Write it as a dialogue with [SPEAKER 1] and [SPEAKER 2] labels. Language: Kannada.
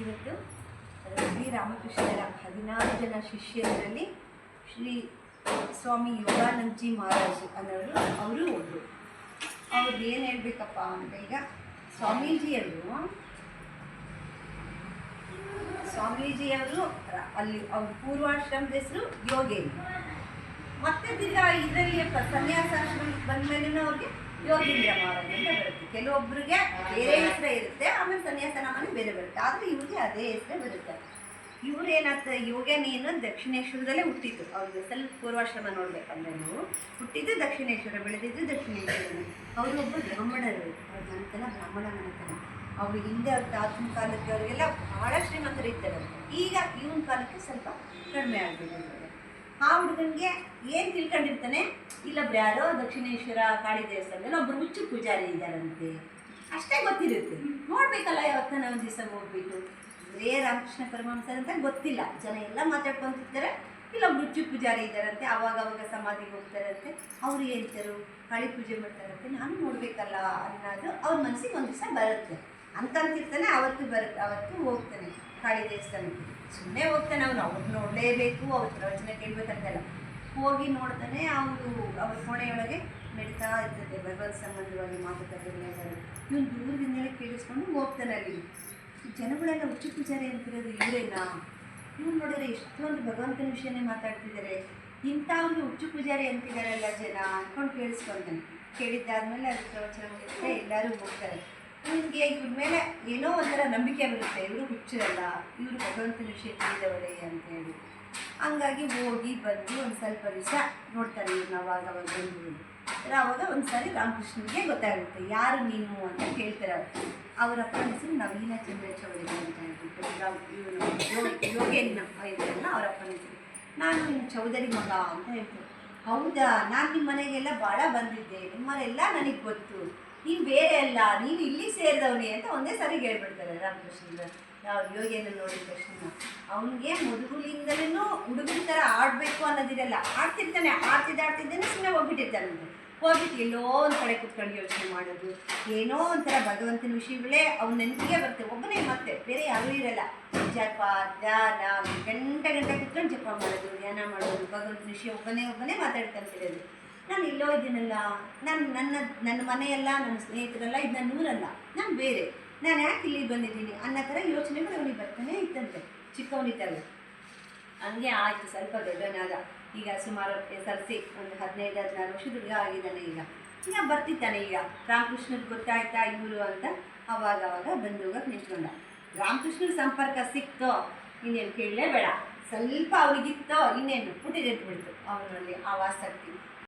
[SPEAKER 1] ಇವತ್ತು ಶ್ರೀರಾಮಕೃಷ್ಣರ ಹದಿನಾರು ಜನ ಶಿಷ್ಯರಲ್ಲಿ ಶ್ರೀ ಸ್ವಾಮಿ ಯೋಗಾನಂದಜಿ ಮಹಾರಾಜ್ ಅನ್ನೋರು ಅವರು ಒಬ್ಬರು ಅವ್ರದ್ದು ಏನು ಹೇಳಬೇಕಪ್ಪ ಅಂದರೆ ಈಗ ಸ್ವಾಮೀಜಿಯವರು ಸ್ವಾಮೀಜಿಯವರು ಅಲ್ಲಿ ಅವ್ರ ಪೂರ್ವಾಶ್ರಮದ ಹೆಸರು ಯೋಗೇಂದ್ರ. ಮತ್ತೆ ದಿನ ಇದರಲ್ಲಿ ಸನ್ಯಾಸಾಶ್ರಮಕ್ಕೆ ಬಂದ ಮೇಲೆ ಅವ್ರಿಗೆ ಯೋಗೇಂದ್ರ ಮಹಾರಾಜ್ ಅಂತ ಬರುತ್ತೆ. ಕೆಲವೊಬ್ಬರಿಗೆ ಬೇರೆ ಹೆಸರೇ ಇರುತ್ತೆ, ಆಮೇಲೆ ಸನ್ಯಾಸ ಮನೆ ಬೇರೆ ಬರುತ್ತೆ. ಆದರೆ ಇವ್ರಿಗೆ ಅದೇ ಹೆಸರೇ ಬರುತ್ತೆ. ಇವ್ರು ಏನಾಗ್ತದೆ ಯೋಗನೇನು ದಕ್ಷಿಣೇಶ್ವರದಲ್ಲೇ ಹುಟ್ಟಿದ್ದು. ಅವ್ರಿಗೆ ಸ್ವಲ್ಪ ಪೂರ್ವಾಶ್ರಮ ನೋಡ್ಬೇಕಂದ್ರೆ ನಾವು. ಹುಟ್ಟಿದ್ದು ದಕ್ಷಿಣೇಶ್ವರ, ಬೆಳೆದಿದ್ದು ದಕ್ಷಿಣೇಶ್ವರ. ಅವರು ಒಬ್ಬ ಬ್ರಾಹ್ಮಣರು. ಅವ್ರ ಮನೆತನ ಬ್ರಾಹ್ಮಣ ಮನೆತನ. ಅವ್ರ ಹಿಂದೆ ಅವ್ರ ತಾತನ ಕಾಲಕ್ಕೆ ಅವರಿಗೆಲ್ಲ ಬಹಳ ಶ್ರೀಮಂತರು ಇದ್ದಾರೆ ಈಗ ಇವನ ಕಾಲಕ್ಕೆ ಸ್ವಲ್ಪ ಕಡಿಮೆ ಆಗ್ಬಿಟ್ಟಿದ್ದಾರೆ ಆ ಹುಡುಗನಿಗೆ ಏನು ತಿಳ್ಕೊಂಡಿರ್ತಾನೆ? ಇಲ್ಲೊಬ್ರು ಯಾರೋ ದಕ್ಷಿಣೇಶ್ವರ, ಕಾಳಿ ದೇವಸ್ಥಾನದಲ್ಲಿ ಒಬ್ರು ಹುಚ್ಚು ಪೂಜಾರಿ ಇದ್ದಾರಂತೆ. ಅಷ್ಟೇ ಗೊತ್ತಿರುತ್ತೆ. ನೋಡ್ಬೇಕಲ್ಲ ಯಾವತ್ತ ನಾವು ದಿವಸ ಹೋಗ್ಬಿಟ್ಟು ರೇ ರಾಮಕೃಷ್ಣ ಪರಮಾಂಸ ಅಂತ ಗೊತ್ತಿಲ್ಲ. ಜನ ಎಲ್ಲ ಮಾತಾಡ್ಕೊಂತಿರ್ತಾರೆ. ಇಲ್ಲೊಬ್ರು ಹುಚ್ಚು ಪೂಜಾರಿ ಇದ್ದಾರಂತೆ ಅವಾಗ ಅವಾಗ ಸಮಾಧಿಗೆ ಹೋಗ್ತಾರಂತೆ. ಅವ್ರು ಹೇಳ್ತಾರು? ಕಾಳಿ ಪೂಜೆ ಮಾಡ್ತಾರಂತೆ. ನಾನು ನೋಡ್ಬೇಕಲ್ಲ ಅನ್ನೋದು ಅವ್ರ ಮನಸ್ಸಿಗೆ ಒಂದು ದಿವಸ ಬರುತ್ತೆ. ಅಂತಂತಿರ್ತಾನೆ ಅವತ್ತು ಬರುತ್ತೆ ಅವತ್ತು ಹೋಗ್ತಾನೆ ಕಾಳಿ ದೇವಸ್ಥಾನಕ್ಕೆ. ಸುಮ್ಮನೆ ಹೋಗ್ತಾನೆ ಅವನು ಅವ್ರು ನೋಡಲೇಬೇಕು, ಅವ್ರ ಪ್ರವಚನ ಕೇಳಬೇಕಂತೆಲ್ಲ. ಹೋಗಿ ನೋಡ್ತಾನೆ ಅವರು, ಅವ್ರ ಕೋಣೆಯೊಳಗೆ ನಡೀತಾ ಇರ್ತದೆ, ಭಗವತ್ ಸಂಬಂಧವಾಗಿ ಮಾತುಕತೆಗಳೆಲ್ಲ ಇವನು ದೂರದಿಂದಲೇ ಕೇಳಿಸ್ಕೊಂಡು ಹೋಗ್ತಾನೆ ಅಲ್ಲಿ. ಜನಗಳೆಲ್ಲ ಹುಚ್ಚು ಪೂಜಾರಿ ಅಂತಿರೋದು ಇವರೇನಾ? ಇವ್ನು ನೋಡಿದ್ರೆ ಎಷ್ಟೊಂದು ಭಗವಂತನ ವಿಷಯನೇ ಮಾತಾಡ್ತಿದ್ದಾರೆ. ಇಂಥ ಒಂದು ಹುಚ್ಚು ಪೂಜಾರಿ ಅಂತಿದ್ದಾರಲ್ಲ ಜನ ಅಂದ್ಕೊಂಡು ಕೇಳಿಸ್ಕೊಂತಾನೆ. ಕೇಳಿದ್ದಾದ್ಮೇಲೆ ಅದು ಪ್ರವಚನ ಎಲ್ಲರೂ ಹೋಗ್ತಾರೆ. ಇವನಿಗೆ ಇವ್ರ ಮೇಲೆ ಏನೋ ಒಂಥರ ನಂಬಿಕೆ ಬರುತ್ತೆ. ಇವರು ಹುಚ್ಚರಲ್ಲ, ಇವರು ಭಗವಂತನ ವಿಷಯ ತಿಳಿದವರೇ ಅಂತ ಹೇಳಿ. ಹಂಗಾಗಿ ಹೋಗಿ ಬಂದು ಒಂದು ಸ್ವಲ್ಪ ದಿವಸ ನೋಡ್ತಾರೆ ಇವ್ರನ್ನ ಅವಾಗ ಅವಾಗ ಬಂದು ಆವಾಗ ಒಂದು ಸಾರಿ ರಾಮಕೃಷ್ಣನಿಗೆ ಗೊತ್ತಾಗುತ್ತೆ, ಯಾರು ನೀನು ಅಂತ ಕೇಳ್ತಾರೆ ಅವರ. ಅಪ್ಪ ಹೆಸರು ನವೀನ ಚಂದ್ರ ಅಂತ ಹೇಳ್ಬಿಟ್ಟು ಇವರು ಯೋಗೇನ ಇದ್ದಾರಲ್ಲ ಅವರ ಅಪ್ಪನ ಹೆಸರು ನಾನು ನಿಮ್ಮ ಚೌಧರಿ ಮಗ ಅಂತ ಹೇಳ್ತಾರೆ. ಹೌದಾ, ನಾನು ನಿಮ್ಮ ಮನೆಗೆಲ್ಲ ಭಾಳ ಬಂದಿದ್ದೆ. ನಿಮ್ಮನೆಲ್ಲ ನನಗೆ ಗೊತ್ತು. ನೀನು ಬೇರೆ ಅಲ್ಲ ನೀನು ಇಲ್ಲಿ ಸೇರಿದವನೇ ಅಂತ ಒಂದೇ ಸಾರಿ ಹೇಳ್ಬಿಡ್ತಾರೆ ರಾಮಕೃಷ್ಣ ಯಾವ ಯೋಗಿಯನ್ನು ನೋಡಿದ ತಕ್ಷಣ ಅವನಿಗೆ ಮೊದಲಿಂದಲೂ ಹುಡುಗನ ಥರ ಆಡಬೇಕು ಅನ್ನೋದಿರಲ್ಲ, ಆಡ್ತಿರ್ತಾನೆ, ಆಡ್ತಿದ್ದ ಸುಮ್ಮನೆ ಹೋಗ್ಬಿಟ್ಟಿರ್ತಾನೆ ಹೋಗ್ಬಿಟ್ಟು ಎಲ್ಲೋ ಒಂದು ಕಡೆ ಕುತ್ಕೊಂಡು ಯೋಚನೆ ಮಾಡೋದು, ಏನೋ ಒಂಥರ ಭಗವಂತನ ವಿಷಯಗಳೇ ಅವ್ನ ನೆನಪಿಗೆ ಬರುತ್ತೆ. ಒಬ್ಬನೇ ಮತ್ತೆ, ಬೇರೆ ಯಾರೂ ಇರಲ್ಲ. ಜಪ, ಧ್ಯಾನ, ಗಂಟೆ ಗಂಟೆ ಕುತ್ಕೊಂಡು ಜಪ ಮಾಡೋದು, ಧ್ಯಾನ ಮಾಡೋದು, ಭಗವಂತನ ವಿಷಯ ಒಬ್ಬನೇ ಒಬ್ಬನೇ ಮಾತಾಡ್ಕೊಂತಿರೋದು. ನಾನು ಇಲ್ಲೋ ಇದ್ದೀನಲ್ಲ, ನಾನು, ನನ್ನ ನನ್ನ ಮನೆಯಲ್ಲ, ನನ್ನ ಸ್ನೇಹಿತರಲ್ಲ ಇದು ನನ್ನ ಊರಲ್ಲ, ನಾನು ಬೇರೆ. ನಾನು ಯಾಕೆ ಇಲ್ಲಿಗೆ ಬಂದಿದ್ದೀನಿ ಅನ್ನೋ ಥರ ಯೋಚನೆಗಳು ಅವನಿಗೆ ಬರ್ತಾನೆ ಇತ್ತಂತೆ, ಚಿಕ್ಕವನಿದ್ದಾಗ. ಹಂಗೆ ಆಯಿತು, ಸ್ವಲ್ಪ ದೊಡ್ಡನಾದ ಈಗ ಸುಮಾರು ಎಸ್ ಒಂದು ಹದಿನೈದು, ಹದಿನಾರು ವರ್ಷ ಹುಡುಗ ಆಗಿದ್ದಾನೆ ಈಗ. ಈಗ ಬರ್ತಿದ್ದಾನೆ ಈಗ. ರಾಮಕೃಷ್ಣಗೆ ಗೊತ್ತಾಯ್ತಾ ಇವರು ಅಂತ ಅವಾಗ ಅವಾಗ ಬಂದು ಹೋಗಕ್ಕೆ ನಿಂತ್ಕೊಂಡ. ರಾಮಕೃಷ್ಣನ ಸಂಪರ್ಕ ಸಿಕ್ತೋ ಇನ್ನೇನು ಕೇಳಲೇ ಬೇಡ ಸ್ವಲ್ಪ ಅವ್ರಿಗಿತ್ತೋ ಇನ್ನೇನು ಪುಟಿಗೆಟ್ಬಿಡ್ತು ಅವನಲ್ಲಿ ಆ ಆಸಕ್ತಿ